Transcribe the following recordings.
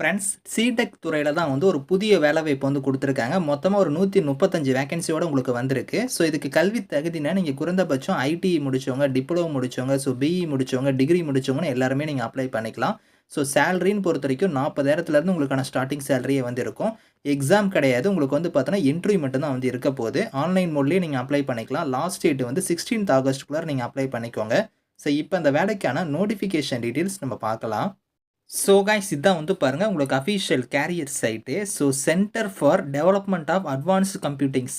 Friends சிடெக் துறையில் தான் வந்து ஒரு புதிய வேலைவாய்ப்பு வந்து கொடுத்துருக்காங்க. மொத்தமாக ஒரு நூற்றி முப்பத்தஞ்சு வேகன்சியோடு உங்களுக்கு வந்திருக்கு. ஸோ இதுக்கு கல்வி தகுதினா நீங்கள் குறைந்தபட்சம் ஐடி முடித்தவங்க டிப்ளமோ முடித்தவங்க ஸோ பிஇ முடித்தவங்க டிகிரி முடித்தவங்கன்னு எல்லாருமே நீங்கள் அப்ளை பண்ணிக்கலாம். ஸோ சேலரின்னு பொறுத்த வரைக்கும் நாற்பதாயிரத்துலேருந்து உங்களுக்கான ஸ்டார்டிங் சேலரியே வந்து இருக்கும். எக்ஸாம் கிடையாது. உங்களுக்கு வந்து பார்த்தோன்னா இன்டர்வியூ மட்டும்தான் வந்து இருக்க போகுது. ஆன்லைன் மோட்லேயே நீங்கள் அப்ளை பண்ணிக்கலாம். லாஸ்ட் டேட் வந்து சிக்ஸ்டீன்த் ஆகஸ்ட்டுக்குள்ளே நீங்கள் அப்ளை பண்ணிக்கோங்க. ஸோ இப்போ அந்த வேலைக்கான நோட்டிஃபிகேஷன் டீட்டெயில்ஸ் நம்ம பார்க்கலாம். ஸோ காய்ஸ் இதான் வந்து பாருங்கள் உங்களுக்கு official career site so centre for development of advanced computing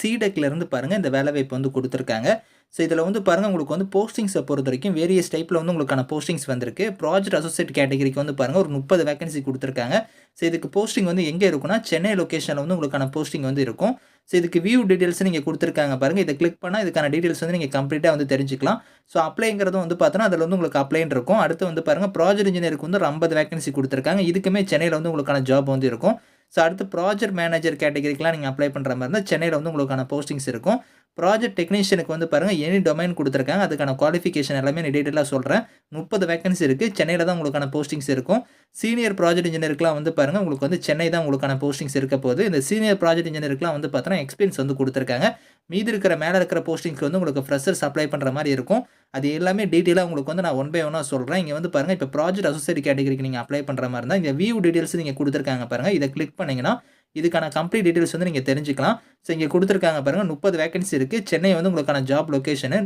இருந்து பாருங்கள் இந்த வேலைவாய்ப்பு வந்து கொடுத்துருக்காங்க. ஸோ இதில் வந்து பாருங்கள் உங்களுக்கு வந்து போஸ்டிங்ஸை பொறுத்த வரைக்கும் வேரியஸ் டைப்பில் வந்து உங்களுக்கான போஸ்டிங்ஸ் வந்திருக்கு. ப்ராஜெக்ட் அசோசியேட் கேட்டகரிக்கு வந்து பாருங்கள் ஒரு முப்பது வேகன்சி கொடுத்துருக்காங்க. ஸோ இதுக்கு போஸ்டிங் வந்து எங்கே இருக்குன்னா சென்னை லொக்கேஷனில் வந்து உங்களுக்கான போஸ்டிங் வந்து இருக்கும். ஸோ இதுக்கு வியூ டீட்டெயில்ஸ் நீங்கள் கொடுத்துருக்காங்க பாருங்கள் இதை கிளிக் பண்ணால் இதுக்கான டீட்டெயில்ஸ் வந்து நீங்கள் கம்ப்ளீட்டாக வந்து தெரிஞ்சுக்கலாம். ஸோ அப்ளைங்கிறது வந்து பார்த்தோன்னா அதில் வந்து உங்களுக்கு அப்ளைன் இருக்கும். அடுத்து வந்து பாருங்கள் ப்ராஜெக்ட் இன்ஜினியருக்கு வந்து ஒரு ஐம்பது வேகன்சி கொடுத்துருக்காங்க. இதுக்குமே சென்னையில் வந்து உங்களுக்கான ஜாப் வந்து இருக்கும். ஸோ அடுத்து ப்ராஜெக்ட் மேனேஜர் கேட்டகரிக்கெலாம் நீங்கள் அப்ளை பண்ணுற மாதிரி இருந்தால் சென்னையில் வந்து உங்களுக்கான போஸ்டிங்ஸ் இருக்கும். ப்ராஜெக்ட் டெக்னீஷியனுக்கு வந்து பாருங்கள் எனி டொமைன் கொடுத்துருக்காங்க. அதுக்கான குவாலிஃபிகேஷன் எல்லாமே நான் டீட்டெயிலாக சொல்கிறேன் முப்பது வேகன்சி இருக்குது சென்னையில் தான் உங்களுக்கான போஸ்டிங்ஸ் இருக்கும். சீனியர் ப்ராஜெக்ட் இன்ஜினியருக்குலாம் வந்து பாருங்கள் உங்களுக்கு வந்து சென்னை தான் உங்களுக்கான போஸ்டிங்ஸ் இருக்க போது இந்த சீனியர் ப்ராஜெக்ட் இன்ஜினியருக்குலாம் வந்து பார்த்தோன்னா எக்ஸ்பீரியன்ஸ் வந்து கொடுத்துருக்காங்க. மீதி இருக்கிற மேலே இருக்கிற போஸ்டிங்ஸ்க்கு வந்து உங்களுக்கு ஃப்ரெஷர்ஸ் அப்ளை பண்ணுற மாதிரி இருக்கும். அது எல்லாமே டீட்டெயிலாக உங்களுக்கு வந்து நான் ஒன் பை ஒன்னாக சொல்கிறேன் இங்கே வந்து பாருங்கள் இப்போ ப்ராஜெக்ட் அசோசியேட் கேட்டகரிக்கு நீங்கள் அப்ளை பண்ணுற மாதிரி இருந்தால் இந்த வியூ டீட்டெயில்ஸ் நீங்கள் கொடுத்துருக்காங்க பாருங்கள் இதை கிளிக் பண்ணிங்கன்னா இதுக்கான கம்ப்ளீட் டீட்டெயில்ஸ் வந்து நீங்கள் தெரிஞ்சுக்கலாம். ஸோ இங்கே கொடுத்துருக்காங்க பாருங்கள் முப்பது வேகன்சி இருக்குது சென்னை வந்து உங்களுக்கான ஜாப் லொக்கேஷனு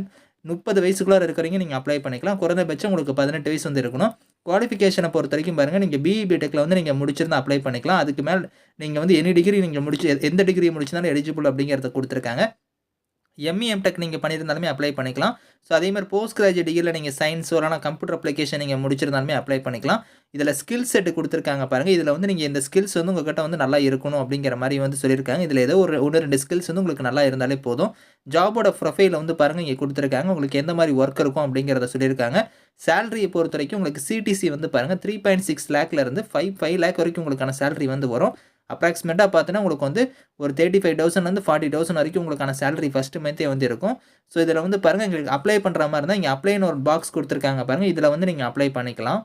முப்பது வயசுக்குள்ளே இருக்கிறவங்க நீங்கள் அப்ளை பண்ணிக்கலாம். குறைந்தபட்சம் உங்களுக்கு பதினெட்டு வயசு வந்து இருக்கணும். குவாலிஃபிகேஷனை பொறுத்த வரைக்கும் பாருங்கள் நீங்கள் பிஇ பிடெக்கில் வந்து நீங்கள் முடிச்சிருந்தா அப்ளை பண்ணிக்கலாம். அதுக்கு மேல் நீங்கள் வந்து எனி டிகிரி நீங்கள் முடிச்சு எந்த டிகிரி முடிச்சிருந்தாலும் எலிஜிபிள் அப்படிங்கிறத கொடுத்துருக்காங்க. எம்இ எம்டெக் நீங்கள் பண்ணியிருந்தாலுமே அப்ளை பண்ணிக்கலாம். ஸோ அதே மாதிரி போஸ்ட் கிராஜுவேட் டிகிரியில் நீங்கள் சயின்ஸ் ஓரான கம்ப்யூட்டர் அப்ளிகேஷன் நீங்கள் முடிச்சிருந்தாலுமே அப்ளை பண்ணிக்கலாம். இதில் ஸ்கில் செட்டு கொடுத்துருக்காங்க பாருங்கள் இதில் வந்து நீங்கள் இந்த ஸ்கில்ஸ் வந்து உங்கள்கிட்ட வந்து நல்லா இருக்கணும் அப்படிங்கிற மாதிரி வந்து சொல்லியிருக்காங்க. இதில் ஏதோ ஒரு ஒன்று ரெண்டு ஸ்கில்ஸ் வந்து உங்களுக்கு நல்லா இருந்தாலே போதும். ஜாபோட ப்ரொஃபைலில் வந்து பாருங்கள் இங்கே கொடுத்துருக்காங்க. உங்களுக்கு எந்த மாதிரி ஒர்க் இருக்கும் அப்படிங்கிறத சொல்லியிருக்காங்க. சேலரியை பொறுத்த வரைக்கும் உங்களுக்கு சிடிசி வந்து பாருங்கள் த்ரீ பாயிண்ட் சிக்ஸ் லேக்லேருந்து ஃபைவ் ஃபைவ் லேக் வரைக்கும் உங்களுக்கான சேலரி வந்து வரும். அப்ராக்சிமேட்டாக பார்த்தீங்கன்னா உங்களுக்கு வந்து ஒரு தேர்ட்டி ஃபைவ் தௌசண்ட்லேருந்து ஃபார்ட்டி தௌசண்ட் வரைக்கும் உங்களுக்கான சேலரி ஃபஸ்ட்டு மந்த்தே வந்து இருக்கும். ஸோ இதில் வந்து பாருங்கள் எங்களுக்கு அப்ளை பண்ணுற மாதிரி இருந்தால் இங்கே அப்ளைன்னு ஒரு பாக்ஸ் கொடுத்துருக்காங்க பாருங்கள் இதில் வந்து நீங்கள் அப்ளை பண்ணிக்கலாம்.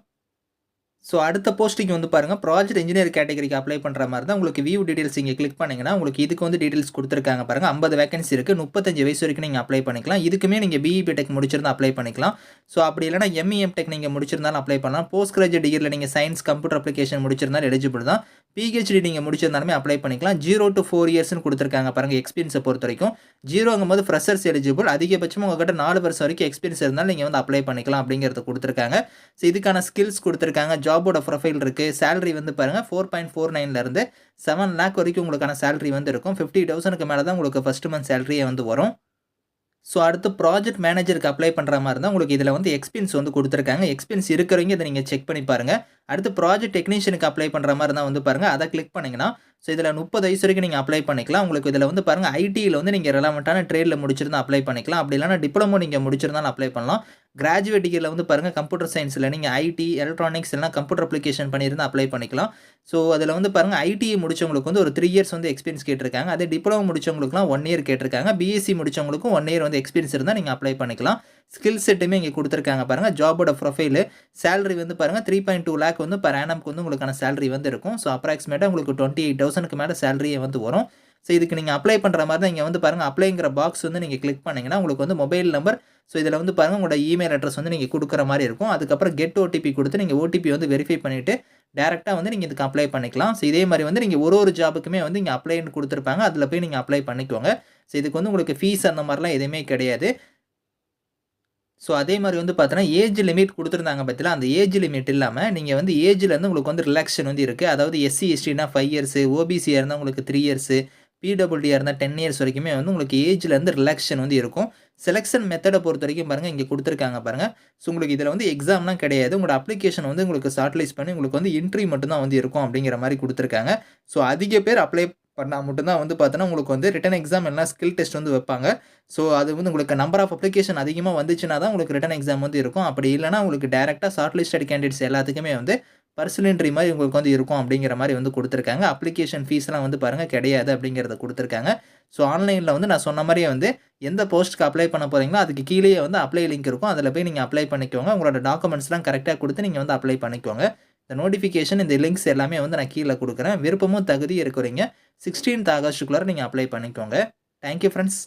ஸோ அடுத்த போஸ்டிங் வந்து பாருங்கள் ப்ராஜெக்ட் இன்ஜினியர் கேட்டகரிக்கு அப்ளை பண்ணுற மாதிரி தான் உங்களுக்கு வியூ டீடெயில்ஸ் இங்கே கிளிக் பண்ணிங்கன்னா உங்களுக்கு இதுக்கு வந்து டீட்டெயில்ஸ் கொடுத்துருக்காங்க பாருங்கள் ஐம்பது வேகன்சி இருக்குது முப்பத்தஞ்சு வயசு வரைக்கும் நீங்கள் அப்ளை பண்ணிக்கலாம். இதுக்குமே நீங்கள் பிஇபி டெக் முடிச்சிருந்தா அப்ளை பண்ணிக்கலாம். ஸோ அப்படி இல்லைனா எம்இஎம் டெக் நீங்கள் முடிச்சிருந்தாலும் அப்ளை பண்ணலாம். போஸ்ட் கிராஜுவேட் டிகிரியில் நீங்கள் சயின்ஸ் கம்ப்யூட்டர் அப்ளிகேஷன் முடிச்சிருந்தாலும் எலிஜிபிள் தான். பிஹெச்டி நீங்கள் முடிச்சிருந்தாலுமே அப்ளை பண்ணிக்கலாம். ஜீரோ டு ஃபோர் இயர்ஸ்னு கொடுத்துருக்காங்க பாருங்கள் எக்ஸ்பீரியன்ஸை பொறுத்த வரைக்கும் ஜீரோங்கும் போது ஃப்ரெஷர்ஸ் எலிஜிபிள் அதிகபட்சமாக உங்கள்கிட்ட நாலு வருஷம் வரைக்கும் எக்ஸ்பீரியன்ஸ் இருந்தாலும் நீங்கள் வந்து அப்ளை பண்ணிக்கலாம் அப்படிங்கிறத கொடுத்துருக்காங்க. ஸோ இதுக்கான ஸ்கில்ஸ் கொடுத்துருக்காங்க. ஜாபோட ப்ரொஃபைல் இருக்குது சேலரி வந்து பாருங்கள் ஃபோர் பாயிண்ட் ஃபோர் நைன்லேருந்து செவன் லேக் வரைக்கும் உங்களுக்கான சேலரி வந்து இருக்கும். ஃபிஃப்டி தௌசண்ட்க்கு மேலே தான் உங்களுக்கு ஃபஸ்ட் மந்த் சேலரியே வந்து வரும். ஸோ அடுத்து ப்ராஜெக்ட் மேனேஜருக்கு அப்ளை பண்ணுற மாதிரி இருந்தால் உங்களுக்கு இதில் வந்து எக்ஸ்பீரியன்ஸ் வந்து கொடுத்துருக்காங்க. எக்ஸ்பீரியன்ஸ் இருக்கிறவங்க இதை நீங்கள் செக் பண்ணி பாருங்கள் அடுத்து ப்ராஜெக்ட் டெக்னீஷியனுக்கு அப்ளை பண்ணுற மாதிரி இருந்தால் வந்து பாருங்கள் அதை கிளிக் பண்ணிங்கன்னா ஸோ இதில் முப்பது வயசு வரைக்கும் நீங்கள் அப்ளை பண்ணிக்கலாம். உங்களுக்கு இதில் வந்து பாருங்கள் ஐடியில் வந்து நீங்கள் ரெலவெண்ட்டான ட்ரேடில் முடிச்சிருந்தா அப்ளை பண்ணிக்கலாம். அப்படி இல்லைனா டிப்ளமோ நீங்கள் முடிச்சிருந்தாலும் அப்ளை பண்ணலாம். கிராஜுவேட் டிகிரியில் வந்து பாருங்கள் கம்ப்யூட்டர் சயின்ஸில் நீங்கள் ஐடி எலக்ட்ரானிக்ஸ் இல்லைனா கம்ப்யூட்டர் அப்ளிகேஷன் பண்ணியிருந்தால் அப்ளை பண்ணிக்கலாம். ஸோ அதில் வந்து பாருங்கள் ஐடிஐ முடிச்சவங்களுக்கு வந்து ஒரு த்ரீ இயர்ஸ் வந்து எக்ஸ்பீரியன்ஸ் கேட்டிருக்காங்க. அதே டிப்ளமோ முடிச்சவங்களுக்குலாம் ஒன் இயர் கேட்டிருக்காங்க. பிஎஸ்சி முடிச்சவங்களுக்கும் ஒன் இயர் வந்து எக்ஸ்பீரியன்ஸ் இருந்தால் நீங்கள் அப்ளை பண்ணிக்கலாம். ஸ்கில் செட்டுமே இங்கே கொடுத்துருக்காங்க பாருங்கள் ஜாபோட ப்ரொஃபைலு சேலரி வந்து பாருங்கள் த்ரீ பாயிண்ட் டூ லேக் வந்து பர் ஆனம்க்கு வந்து உங்களுக்கான சேலரி வந்து இருக்கும். ஸோ அப்ராக்சிமேட்டாக உங்களுக்கு டுவெண்ட்டி எயிட் தௌசண்ட்க்கு மேலே சேலரியே வந்து வரும். ஸோ இதுக்கு நீங்கள் அப்ளை பண்ணுற மாதிரி தான் இங்கே வந்து பாருங்கள் அப்ளைங்கிற பாக்ஸ் வந்து நீங்கள் கிளிக் பண்ணிங்கன்னா உங்களுக்கு வந்து மொபைல் நம்பர் ஸோ இதில் வந்து பாருங்கள் உங்களோட இமெயில் அட்ரஸ் வந்து நீங்கள் கொடுக்குற மாதிரி இருக்கும். அதுக்கப்புறம் கெட் ஓடிபி கொடுத்து நீங்கள் ஓடிபி வந்து வெரிஃபை பண்ணிவிட்டு டேரெக்டாக வந்து நீங்கள் இதுக்கு அப்ளை பண்ணிக்கலாம். ஸோ இதே மாதிரி வந்து நீங்கள் ஒரு ஒரு ஜாபுக்குமே வந்து இங்கே அப்ளைன்னு கொடுத்துருப்பாங்க. அதில் போய் நீங்கள் அப்ளை பண்ணிக்கோங்க. ஸோ இதுக்கு வந்து உங்களுக்கு ஃபீஸ் அந்த மாதிரிலாம் எதுவுமே கிடையாது. ஸோ அதே மாதிரி வந்து பார்த்தீங்கன்னா ஏஜ் லிமிட் கொடுத்துருந்தாங்க பற்றில அந்த ஏஜ் லிமிட் இல்லாமல் நீங்கள் வந்து ஏஜ்லேருந்து உங்களுக்கு வந்து ரிலாக்ஷன் வந்து இருக்குது அதாவது எஸ்சி எஸ்டினா ஃபைவ் இயர்ஸு ஓபிசியாக இருந்தால் உங்களுக்கு த்ரீ இயர்ஸு பிடபிள்யூடியாக இருந்தால் டென் இயர்ஸ் வரைக்குமே வந்து உங்களுக்கு ஏஜ்லேருந்து ரிலாக்ஷன் வந்து இருக்கும். செலெக்ஷன் மெத்தடை பொறுத்த வரைக்கும் பாருங்கள் இங்கே கொடுத்துருக்காங்க பாருங்கள் ஸோ உங்களுக்கு இதில் வந்து எக்ஸாம்லாம் கிடையாது. உங்களோட அப்ளிகேஷன் வந்து உங்களுக்கு ஷார்ட்லைஸ் பண்ணி உங்களுக்கு வந்து இன்ட்ரி மட்டும்தான் வந்து இருக்கும் அப்படிங்கிற மாதிரி கொடுத்துருக்காங்க. ஸோ அதிக பேர் அப்ளை பண்ணால் மட்டும்தான் வந்து பார்த்தோன்னா உங்களுக்கு வந்து ரிட்டன் எக்ஸாம் எல்லாம் ஸ்கில் டெஸ்ட் வந்து வைப்பாங்க. ஸோ அது வந்து உங்களுக்கு நம்பர் ஆஃப் அப்ளிகேஷன் அதிகமாக வந்துச்சுன்னா தான் உங்களுக்கு ரிட்டன் எக்ஸாம் வந்து இருக்கும். அப்படி இல்லைனா உங்களுக்கு டேரெக்டாக ஷார்ட் லிஸ்டட் கேண்டிடேட்ஸ் எல்லாத்துக்குமே வந்து பர்சிலின்றி மாதிரி உங்களுக்கு வந்து இருக்கும் அப்படிங்கிற மாதிரி வந்து கொடுத்துருக்காங்க. அப்ளிகேஷன் ஃபீஸ்லாம் வந்து பாருங்கள் கிடையாது அப்படிங்கிறத கொடுத்துருக்காங்க. ஸோ ஆன்லைனில் வந்து நான் சொன்ன மாதிரியே வந்து எந்த போஸ்ட்டுக்கு அப்ளை பண்ண போகிறீங்களோ அதுக்கு கீழேயே வந்து அப்ளை லிங்க் இருக்கும். அதில் போய் நீங்கள் அப்ளை பண்ணிக்கோங்க. உங்களோட டாக்குமெண்ட்ஸ்லாம் கரெக்டாக கொடுத்து நீங்கள் வந்து அப்ளை பண்ணிக்கோங்க. இந்த நோட்டிஃபிகேஷன் இந்த லிங்க்ஸ் எல்லாமே வந்து நான் கீழே கொடுக்குறேன். விருப்பமும் தகுதி இருக்கிறீங்க. சிக்ஸ்டீன்த் ஆகஸ்ட்டுக்குள்ளே நீங்கள் அப்ளை பண்ணிக்கோங்க. Thank you friends